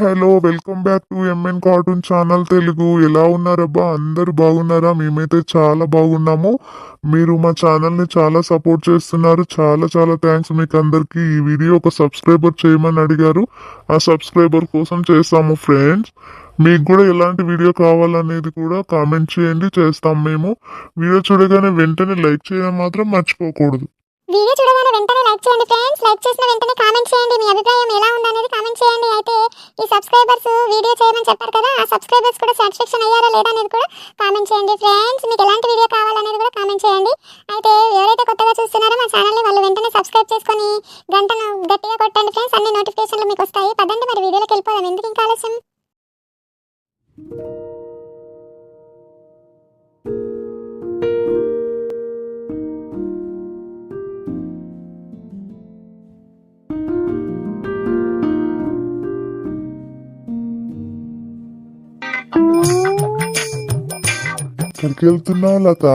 Hello welcome back to MN cartoon channel Telugu. ఎలా ఉన్నారబ్బా? అందరు బాగున్నారా? మేమైతే చాలా బాగున్నాము. మీరు మా ఛానల్ని చాలా సపోర్ట్ చేస్తున్నారు. చాలా చాలా థ్యాంక్స్ మీకు అందరికీ ఈ వీడియో ఒక సబ్స్క్రైబర్ చేయమని అడిగారు. ఆ సబ్స్క్రైబర్ కోసం చేస్తాము ఫ్రెండ్స్. మీకు కూడా ఎలాంటి వీడియో కావాలనేది కూడా కామెంట్ చేయండి. చేస్తాం మేము. వీడియో చూడగానే వెంటనే లైక్ చేయడం మాత్రం మర్చిపోకూడదు. వీడియో చూడగానే వెంటనే లైక్ చేయండి ఫ్రెండ్స్. లైక్ చేసిన వెంటనే కామెంట్ చేయండి. మీ అభిప్రాయం ఎలా ఉందనేది కామెంట్ చేయండి. అయితే ఈ సబ్స్క్రైబర్స్ వీడియో చేయమని చెప్పారు కదా ఆ సబ్స్క్రైబర్స్ కూడా సాటిస్ఫాక్షన్ అయ్యారా లేదా అనేది కూడా కామెంట్ చేయండి ఫ్రెండ్స్. మీకు ఎలాంటి వీడియో కావాలనేది కూడా కామెంట్ చేయండి. అయితే ఎవరైతే కొత్తగా చూస్తున్నారో మా ఛానల్ని వాళ్ళు వెంటనే సబ్స్క్రైబ్ చేసుకొని గంటను గట్టిగా కొట్టండి ఫ్రెండ్స్. అన్ని నోటిఫికేషన్లు మీకు వస్తాయి. పదండి మరి వీడియోలోకి వెళ్ళిపోదాం. ఎందుకు ఇంకా ఆలస్యం? ఎక్కడికి వెళ్తున్నావు లత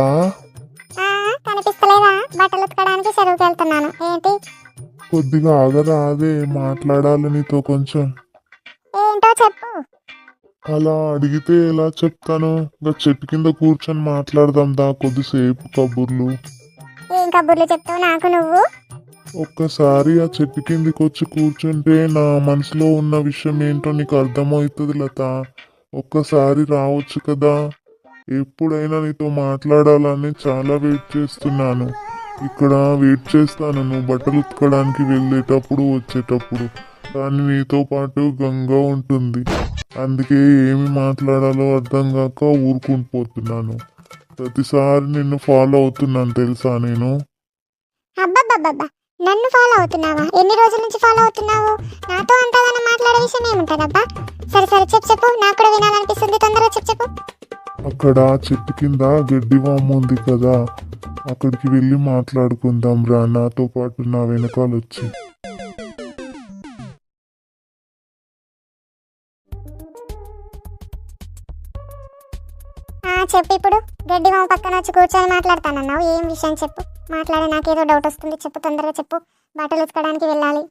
కనిపిస్తలేదా? బట్టలు ఉతకడానికి చెరువుకి వెళ్తున్నాను ఏంటి? కొద్దిగా ఆగరా అదే మాట్లాడాలి నీతో కొంచెం. ఏంటో చెప్పు. అలా అడిగితే ఎలా చెప్తాను? ఇంకా చెట్టు కింద కూర్చొని మాట్లాడదాం దా కొద్దిసేపు కబుర్లు. ఏం కబుర్లు చెప్తావు నాకు నువ్వు? ఒక్కసారి ఆ చెట్టు కిందికి వచ్చి కూర్చుంటే నా మనసులో ఉన్న విషయం ఏంటో నీకు అర్థమవుతుంది లత ఒక్కసారి రావచ్చు కదా? ఎప్పుడైనా నీతో మాట్లాడాలని చాలా వెయిట్ చేస్తున్నాను. ఇక్కడ వెయిట్ చేస్తాను. నువ్వు బట్టలు ఉతకడానికి వెళ్ళేటప్పుడు వచ్చేటప్పుడు. కానీ నీతో పాటు గంగా ఉంటుంది. అందుకే ఏమి మాట్లాడాలో అర్థం కాక ఊరుకుని పోతున్నాను. ప్రతిసారి నిన్ను ఫాలో అవుతున్నాను తెలుసా నేను? అబ్బబ్బబ్బబ్బా! నన్ను ఫాలో అవుతున్నావా? ఎన్ని రోజుల నుంచి ఫాలో అవుతున్నావు? నాతో అంతగానో మాట్లాడే విషయం ఏముంటుందబ్బా? సరే సరే చెప్పు చెప్పు. నాకు కూడా వినాలనిపిస్తుంది. తొందరగా చెప్పు చెప్పు. ఇక్కడ చెట్టు కింద గడ్డి వాము ఉంది కదా. అక్కడికి వెళ్ళి మాట్లాడుకుందాం రా. నాతో పాటు నా వెనకాల వచ్చి. ఆ చెప్పు ఇప్పుడు. గడ్డి మామ పక్కన వచ్చి కూర్చొని మాట్లాడతానన్నావు. ఏం విషయం చెప్పు? మాట్లాడే నాకేదో డౌట్ వస్తుంది. చెప్పు తొందరగా చెప్పు. బట్టలు ఉతకడానికి వెళ్ళాలి.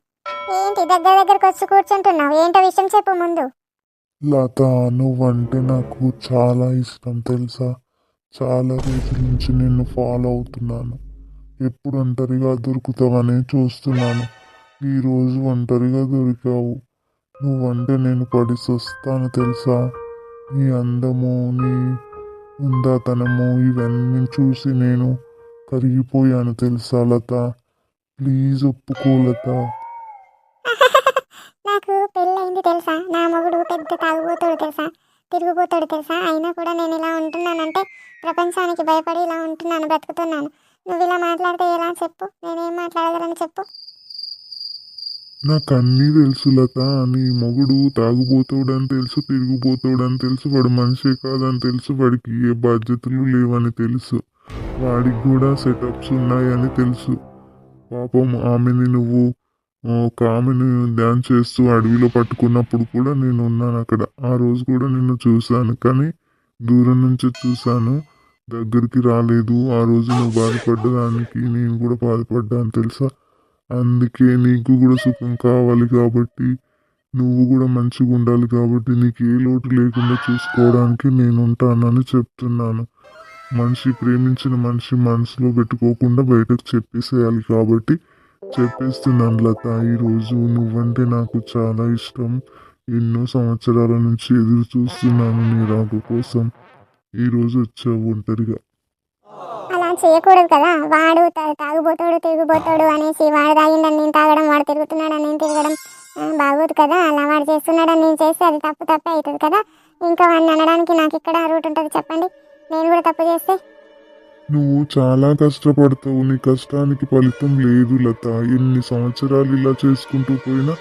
ఏంటి? దగ్గర దగ్గరకు వచ్చి కూర్చుంటున్నావు. ఏంటో విషయం చెప్పు ముందు. లత నువ్వంటే నాకు చాలా ఇష్టం తెలుసా? చాలా రోజుల నుంచి నిన్ను ఫాలో అవుతున్నాను. ఎప్పుడు ఒంటరిగా దొరుకుతావని చూస్తున్నాను. ఈరోజు ఒంటరిగా దొరికావు. నువ్వంటే నేను పడి వస్తాను తెలుసా? నీ అందము నీ ఉందాతనము ఇవన్నీ చూసి నేను కరిగిపోయాను తెలుసా లత? ప్లీజ్ ఒప్పుకో లత. పెళ్ళయింది తెలుసా? నా మొగుడు పెద్ద తాగుబోతాడు తెలుసా? తిరిగిపోతాడు తెలుసా? అయినా కూడా నేను ఇలా ఉంటున్నానంటే ప్రపంచానికి భయపడి ఇలా ఉంటున్నాను బ్రతుకుతున్నాను. నువ్వు ఇలా మాట్లాడితే ఎలా చెప్పు? నేనేం మాట్లాడగలను చెప్పు? నాకు అన్నీ తెలుసు లత. నీ మొగుడు తాగుబోతాడని తెలుసు తిరిగిపోతాడని తెలుసు వాడు మనిషే కాదని తెలుసు వాడికి ఏ బాధ్యతలు లేవని తెలుసు. వాడికి కూడా సెటప్స్ ఉన్నాయని తెలుసు. పాపం ఆమెని నువ్వు ఆ, ఒక ఆమెను డ్యాన్స్ చేస్తూ అడవిలో పట్టుకున్నప్పుడు కూడా నేను ఉన్నాను అక్కడ. ఆ రోజు కూడా నిన్ను చూశాను కానీ దూరం నుంచి చూశాను. దగ్గరికి రాలేదు. ఆ రోజు నువ్వు బాధపడ్డదానికి నేను కూడా బాధపడ్డాను తెలుసా? అందుకే నీకు కూడా సుఖం కావాలి కాబట్టి నువ్వు కూడా మంచిగా ఉండాలి కాబట్టి నీకు ఏ లోటు లేకుండా చూసుకోవడానికి నేను ఉంటానని చెప్తున్నాను. మనిషి ప్రేమించిన మనిషి మనసులో పెట్టుకోకుండా బయటకు చెప్పేసేయాలి కాబట్టి చెప్పేస్తున్నాను లత ఈరోజు నువ్వంటే నాకు చాలా ఇష్టం. ఎన్నో సంవత్సరాల నుంచి ఎదురు చూస్తున్నాను నీ రాక కోసం. ఈరోజు వచ్చావు ఒంటరిగా. అలా చేయకూడదు కదా. వాడు తాగుబోతాడు తిరిగిపోతాడు అనేసి వాడు తాగిండని నేను తాగడం వాడు తిరుగుతున్నాడని నేను తిరగడం బాగోదు కదా. అలా వాడు చేస్తున్నాడని నేను చేస్తే అది తప్పు తప్పే అవుతుంది కదా. ఇంకా వాడిని అనడానికి నాకు ఇక్కడ రూట్ ఉంటుంది చెప్పండి. నేను కూడా తప్పు చేస్తే నువ్వు చాలా కష్టపడతావు. నీ కష్టానికి ఫలితం లేదు లత. ఎన్ని సంవత్సరాలు ఇలా చేసుకుంటూ పోయినా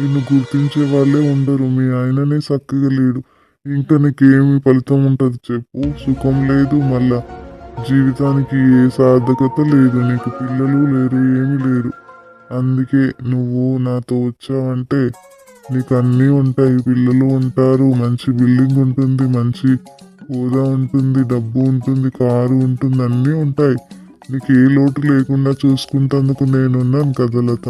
నిన్ను గుర్తించే వాళ్ళే ఉండరు. మీ ఆయననే చక్కగా లేడు. ఇంకా నీకేమి ఫలితం ఉంటుంది చెప్పు. సుఖం లేదు మళ్ళా జీవితానికి ఏ సార్థకత లేదు. నీకు పిల్లలు లేరు ఏమీ లేరు. అందుకే నువ్వు నాతో వచ్చావంటే నీకు అన్నీ ఉంటాయి. పిల్లలు ఉంటారు. మంచి బిల్డింగ్ ఉంటుంది. మంచి హోదా ఉంటుంది డబ్బు ఉంటుంది కారు ఉంటుంది అన్నీ ఉంటాయి. నీకు ఏ లోటు లేకుండా చూసుకుంటందుకు నేనున్నాను కదా లత.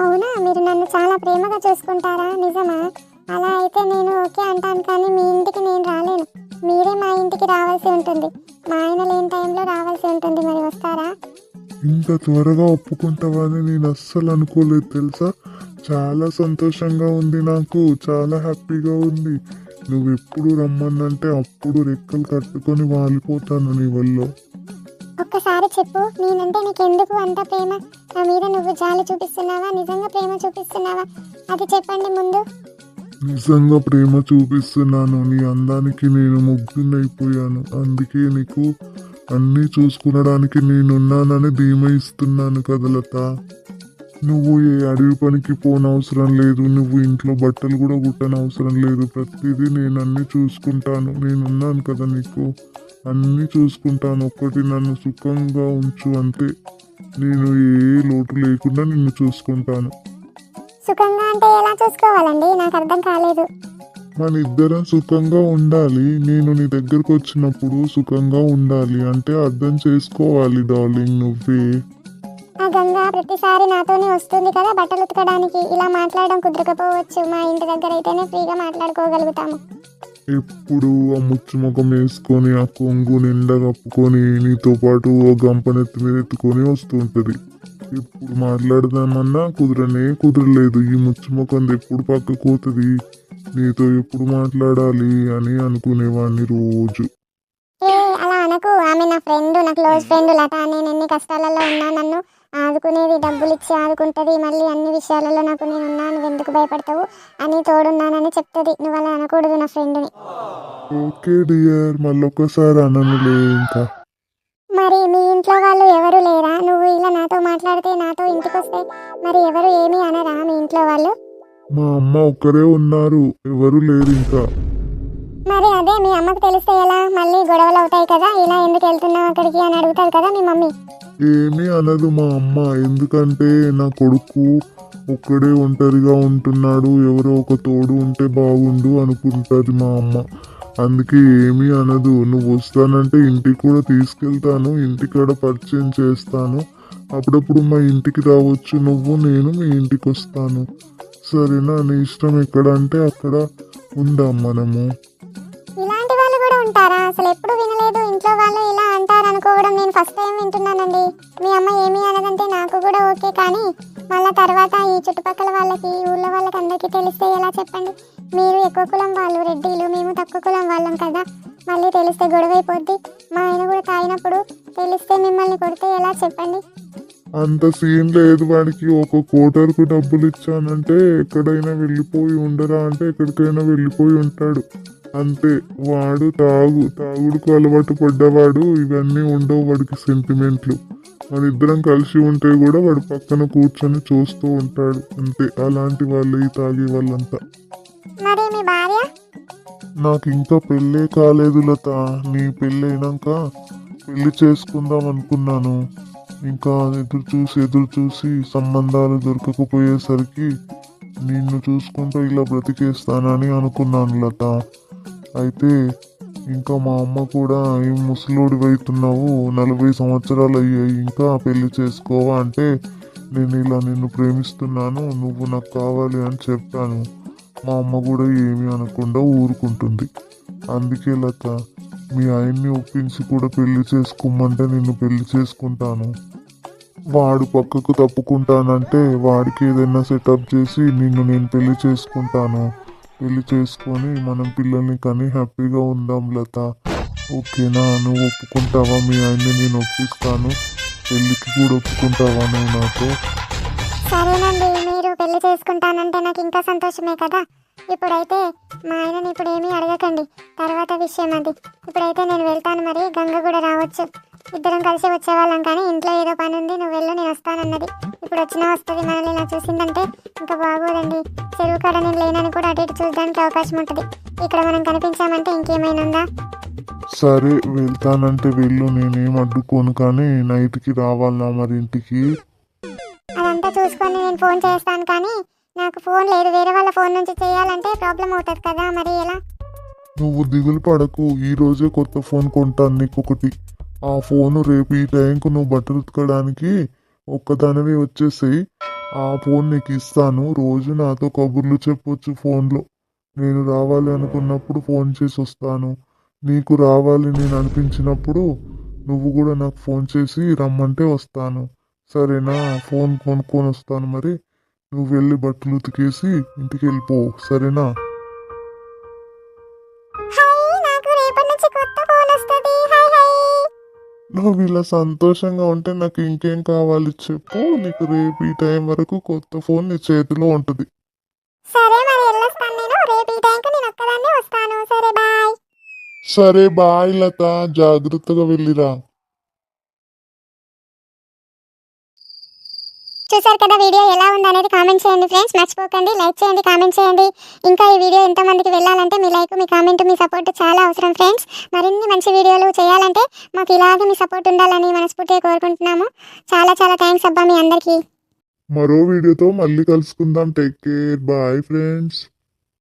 అవునా? మీరు నన్ను చాలా ప్రేమగా చూసుకుంటారా? నిజమా? అలా అయితే నేను ఓకే అంటాను కానీ మీ ఇంటికి నేను రాలేను. మీరే మా ఇంటికి రావాల్సి ఉంటుంది. మా ఆయన లేని టైంలో రావాల్సి ఉంటుంది. మరి వస్తారా? ఇంత త్వరగా ఒప్పుకుంటావని నేను అస్సలు అనుకోలేదు తెలుసా? చాలా సంతోషంగా ఉంది నాకు. చాలా హ్యాపీగా ఉంది. నువ్వు ఎప్పుడు రమ్మన్నంటే అప్పుడు రెక్కలు కట్టుకొని వాలిపోతాను నీ వల్ల. ఒక్కసారి చెప్పు నేనంటే నీకు ఎందుకు అంత ప్రేమ? నా మీద నువ్వు జాలి చూపిస్తున్నావా? నిజంగా ప్రేమ చూపిస్తున్నావా? అది చెప్పండి ముందు. నిజంగా ప్రేమ చూపిస్తున్నాను నీ అందానికి నేను ముగ్గునైపోయాను అందుకే నీకు అన్నీ చూసుకునడానికి నేనున్నానని ధీమా ఇస్తున్నాను కదలత. నువ్వు ఏ అడవి పనికి పోనవసరం లేదు నువ్వు ఇంట్లో బట్టలు కూడా కుట్టనవసరం లేదు. ప్రతిదీ నేను అన్ని చూసుకుంటాను. నేనున్నాను కదా నీకు. అన్నీ చూసుకుంటాను. ఒక్కటి నన్ను సుఖంగా ఉంచు అంతే నేను ఏ లోటు లేకుండా నిన్ను చూసుకుంటాను. సుఖంగా అంటే ఎలా చూసుకోవాలండి? నాకు అర్థం కాలేదు. మన ఇద్దరం సుఖంగా ఉండాలి. నేను నీ దగ్గరకు వచ్చినప్పుడు సుఖంగా ఉండాలి అంటే అర్థం చేసుకోవాలి డార్లింగ్. నువ్వే గంగ ప్రతిసారి నాతోనే వస్తుంది కదా బట్టలు ఉతకడానికి. ఇలా మాట్లాడడం కుదరకపోవచ్చు. మా ఇంటి దగ్గర అయితేనే ఫ్రీగా మాట్లాడుకోగలుగుతాము. ఎప్పుడు ఆ ముచ్చు ముఖం వేసుకొని ఆ కొంగు నిండా కప్పుకొని నీతో పాటు ఓ గంపనెత్తి మీద ఎత్తుకొని వస్తుంటది. ఎప్పుడు మాట్లాడదామన్నా కుదరనే కుదరలేదు. ఈ ముచ్చు ముఖం ఎప్పుడు పక్కకు పోతుంది? నీతో ఎప్పుడు మాట్లాడాలి అని అనుకునేవాడిని రోజు. ఏ అలా అనకు. ఆమె నా ఫ్రెండ్ నా క్లోజ్ ఫ్రెండ్ లత. నేను ఎన్ని కష్టాలలో ఉన్నా నన్ను ఆదుకునేది డబ్బులు ఇచ్చి ఆదుకుంటుంది. మళ్ళీ అన్ని విషయాలలో నాకు నేను ఉన్నా నువ్వు ఎందుకు భయపడతావు? అని తోడున్నానని చెప్తుంది. నువ్వు అలా అనకూడదు నా ఫ్రెండ్ని. ఓకే డియర్ మళ్ళొక్కసారి అననులే ఇంకా. మరి మీ ఇంట్లో వాళ్ళు ఎవరు లేరా? నువ్వు ఇలా నాతో మాట్లాడితే నాతో ఇంటికి వస్తే మరి ఎవరు ఏమీ అనరా మీ ఇంట్లో వాళ్ళు? మా అమ్మ ఒక్కరే ఉన్నారు. ఎవరు లేరు ఇంకా. మరి అదే మీ అమ్మకు తెలిస్తే ఎలా? మళ్ళీ గొడవలు అవుతాయి కదా? ఇలా ఎందుకు వెళ్తున్నావు అక్కడికి అని అడుగుతారు కదా మీ మమ్మీ. ఏమీ అనదు మా అమ్మ. ఎందుకంటే నా కొడుకు ఒక్కడే ఒంటరిగా ఉంటున్నాడు. ఎవరో ఒక తోడు ఉంటే బాగుండు అనుకుంటుంది మా అమ్మ. అందుకే ఏమీ అనదు. నువ్వు వస్తానంటే ఇంటికి కూడా తీసుకెళ్తాను. ఇంటికాడ పరిచయం చేస్తాను. అప్పుడప్పుడు మా ఇంటికి రావచ్చు. నువ్వు నేను మీ ఇంటికి వస్తాను. సరేనా? నీ ఇష్టం ఎక్కడ అంటే అక్కడ ఉందాం మనము. ఇలాంటి వాళ్ళు కూడా ఉంటారా? అసలు ఎప్పుడు కానీ మళ్ళా తర్వాత ఈ చుట్టుపక్కల వాళ్ళకి ఊళ్ళో వాళ్ళకి అందరికీ తెలిస్తే ఎలా చెప్పండి? మీరు ఎక్కువ కులం వాళ్ళు రెడ్డిలు మేము తక్కువ కులం వాళ్ళం కదా. మళ్ళీ తెలిస్తే గొడవ అయిపోద్ది మా ఆయన కూడా తాగినప్పుడు తెలిస్తే మిమ్మల్ని కొడితే ఎలా చెప్పండి? అంత సీన్ లేదు వాడికి. ఒక కోటర్కు డబ్బులు ఇచ్చానంటే ఎక్కడైనా వెళ్ళిపోయి ఉండరా అంటే ఎక్కడికైనా వెళ్ళిపోయి ఉంటాడు. అంతే వాడు తాగు తాగుడుకు అలవాటు పడ్డవాడు ఇవన్నీ ఉండవు వాడికి సెంటిమెంట్లు మన ఇద్దరం కలిసి ఉంటే కూడా వాడు పక్కన కూర్చొని చూస్తూ ఉంటాడు. అంతే అలాంటి వాళ్ళు ఈ తాగే వాళ్ళంతా. నాకు ఇంకా పెళ్ళే కాలేదు లత. నీ పెళ్ళి అయినాక పెళ్ళి చేసుకుందాం అనుకున్నాను. ఇంకా ఎదురు చూసి ఎదురు చూసి సంబంధాలు దొరకకపోయేసరికి నిన్ను చూసుకుంటూ ఇలా బ్రతికేస్తానని అనుకున్నాను లత. అయితే ఇంకా మా అమ్మ కూడా ఏం ముసలోడి అవుతున్నావు నలభై సంవత్సరాలు అయ్యాయి. ఇంకా పెళ్ళి చేసుకోవా అంటే నేను ఇలా నిన్ను ప్రేమిస్తున్నాను. నువ్వు నాకు కావాలి అని చెప్పాను. మా అమ్మ కూడా ఏమీ అనకుండా ఊరుకుంటుంది. అందుకే లత మీ ఆయన్ని ఒప్పించి కూడా పెళ్ళి చేసుకోమంటే నిన్ను పెళ్ళి చేసుకుంటాను. వాడు పక్కకు తప్పుకుంటానంటే వాడికి ఏదైనా సెటప్ చేసి నిన్ను నేను పెళ్ళి చేసుకుంటాను. పెళ్ళి చేసుకొని మనం పిల్లల్ని కానీ హ్యాపీగా ఉందాం లత. ఓకేనా? నువ్వు ఒప్పుకుంటావా? మీ ఆయన్ని నేను ఒప్పిస్తాను. పెళ్ళికి కూడా ఒప్పుకుంటావా నువ్వు నాతో? సరేనండి మీరు పెళ్ళి చేసుకుంటానంటే నాకు ఇంకా సంతోషమే కదా? ఇప్పుడైతే మా ఆయనని ఇప్పుడు ఏమీ అడగకండి. తర్వాత విషయం అది. ఇప్పుడైతే నేను వెళ్తాను మరి గంగ కూడా రావచ్చు. ఇద్దరం కలిసి వచ్చేవాళ్ళం కానీ ఇంట్లో ఏదో పని ఉంది నువ్వు వెళ్ళు నేను వస్తానన్నది. ఇప్పుడు వచ్చినా వస్తుంది మనల్ని ఇలా చూసిందంటే ఇంకా బాగోదండి. చెరువు కాడ నేను లేనని కూడా అటు ఇటు చూడడానికి అవకాశం ఉంటుంది. ఇక్కడ మనం కనిపించామంటే ఇంకేమైనా ఉందా? సరే వెళ్తానంటే వెళ్ళు. నేనేం అడ్డుకోను కానీ నైట్కి రావాలా మరి ఇంటికి? అదంతా చూసుకొని నేను ఫోన్ చేస్తాను కానీ నాకు ఫోన్ లేదు. వేరే వాళ్ళ ఫోన్ నుంచి చేయాలంటే ప్రాబ్లం అవుతుంది కదా మరి ఎలా? నువ్వు దిగులు పడకు. ఈ రోజే కొత్త ఫోన్ కొంటాను నీకు ఒకటి ఆ ఫోను రేపు ఈ టైంకు నువ్వు బట్టలు ఉతకడానికి ఒక్కదానివి వచ్చేసాయి. ఆ ఫోన్ నీకు ఇస్తాను రోజు నాతో కబుర్లు చెప్పొచ్చు ఫోన్లో. నేను రావాలి అనుకున్నప్పుడు ఫోన్ చేసి వస్తాను. నీకు రావాలి నేను అనిపించినప్పుడు నువ్వు కూడా నాకు ఫోన్ చేసి రమ్మంటే వస్తాను. సరేనా? ఫోన్ కొనుక్కొని వస్తాను మరి. నువ్వు వెళ్ళి బట్టలు ఉతికేసి ఇంటికి వెళ్ళిపో సరేనా? నువ్వు ఇలా సంతోషంగా ఉంటే నాకు ఇంకేం కావాలి చెప్పు. నీకు రేపు ఈ టైం వరకు కొత్త ఫోన్ నీ చేతిలో ఉంటుంది. సరే మరి వెళ్ళొస్తాను నేను. రేపు ఈ టైంకి నేను ఒక్కదాన్నే వస్తాను. సరే బాయ్. సరే బాయ్ లత. జాగ్రత్తగా వెళ్ళిరా. చూసారు కదా వీడియో ఎలా ఉందనేది కామెంట్ చేయండి ఫ్రెండ్స్ మర్చిపోకండి లైక్ చేయండి కామెంట్ చేయండి. ఇంకా ఈ వీడియో ఎంతమందికి వెళ్ళాలంటే మీ లైక్ మీ కామెంట్ మీ సపోర్ట్ చాలా అవసరం ఫ్రెండ్స్ మరిన్ని మంచి వీడియోలు చేయాలంటే మాకు ఇలాగే మీ సపోర్ట్ ఉండాలని మనస్ఫూర్తిగా కోరుకుంటున్నాము. చాలా చాలా థ్యాంక్స్ అబ్బా మీ అందరికీ. మరో వీడియోతో మళ్ళీ కలుసుకుందాం. Take care bye friends